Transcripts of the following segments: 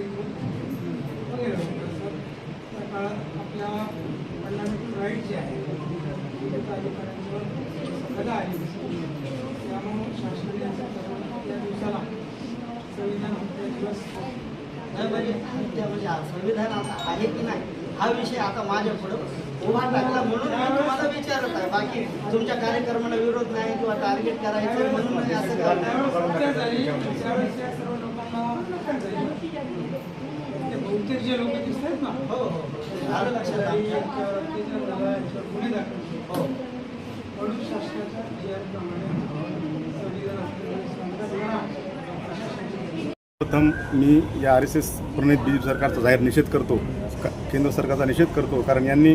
इथून वगैरे वगैरे असं त्या काळात आपल्या फंडामेंटल राईट जे आहे त्याच्या अधिकाऱ्यांवर गदा आली त्यामुळं शासनाने असं त्या या दिवसाला संविधान हत्या दिवस नाही म्हणजे संविधान आहे की नाही हा विषय आता माझ्या पुढं उभा टाकला म्हणून मी तुम्हाला विचारत आहे बाकी तुमच्या कार्यक्रमाला विरोध नाही किंवा टार्गेट करायचं म्हणून असं बहुतेक जे लोक दिसत आहेत ना हो हो आलं लक्षात गुन्हे दाखल. हो. म्हणून शासनाच्या प्रथम मी या आर एस एस प्रणित बी जे पी सरकारचा जाहीर निषेध करतो का- केंद्र सरकारचा निषेध करतो कारण यांनी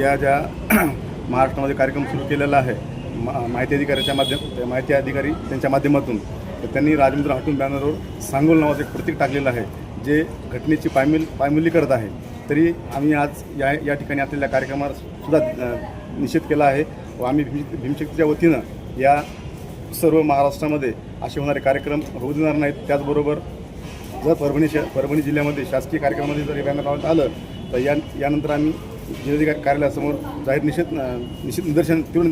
या ज्या महाराष्ट्रामध्ये कार्यक्रम सुरू केलेला आहे मा माहिती अधिकाऱ्याच्या माध्यम माहिती अधिकारी त्यांच्या माध्यमातून. तर त्यांनी राजेंद्र हटून बॅनरवर सांगोल नावाचं एक प्रतीक टाकलेलं आहे जे घटनेची पायमिल पायमुली करत आहे. तरी आम्ही आज या या ठिकाणी असलेल्या कार्यक्रमात सुद्धा निषेध केला आहे व आम्ही भीम भीमशक्तीच्या वतीनं या सर्व महाराष्ट्रामध्ये असे होणारे कार्यक्रम होऊ देणार नाहीत. त्याचबरोबर जर परभणी परभणी जिल्ह्यामध्ये शासकीय कार्यक्रमामध्ये जर हे बॅनर लावण्यात आलं तर या यानंतर आम्ही जिल्हाधिकारी कार्यालयासमोर जाहीर निषेध निषेध निदर्शन तीव्र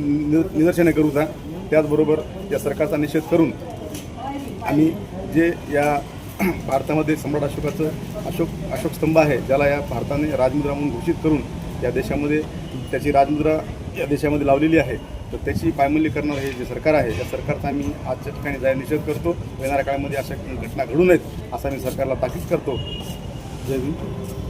निदर्शने करूचा त्याचबरोबर या सरकारचा निषेध करून आम्ही जे या भारतामध्ये सम्राट अशोकाचं अशोक अशोक स्तंभ आहे ज्याला या भारताने राजमुद्रा म्हणून घोषित करून या देशामध्ये त्याची राजमुद्रा या देशामध्ये लावलेली आहे तर त्याची पायमल्ली करणारं हे जे सरकार आहे या सरकारचा आम्ही आजच्या ठिकाणी जाहीर निषेध करतो. येणाऱ्या काळामध्ये अशा घटना घडू नयेत असा मी सरकारला ताकीद करतो. जय हिंद.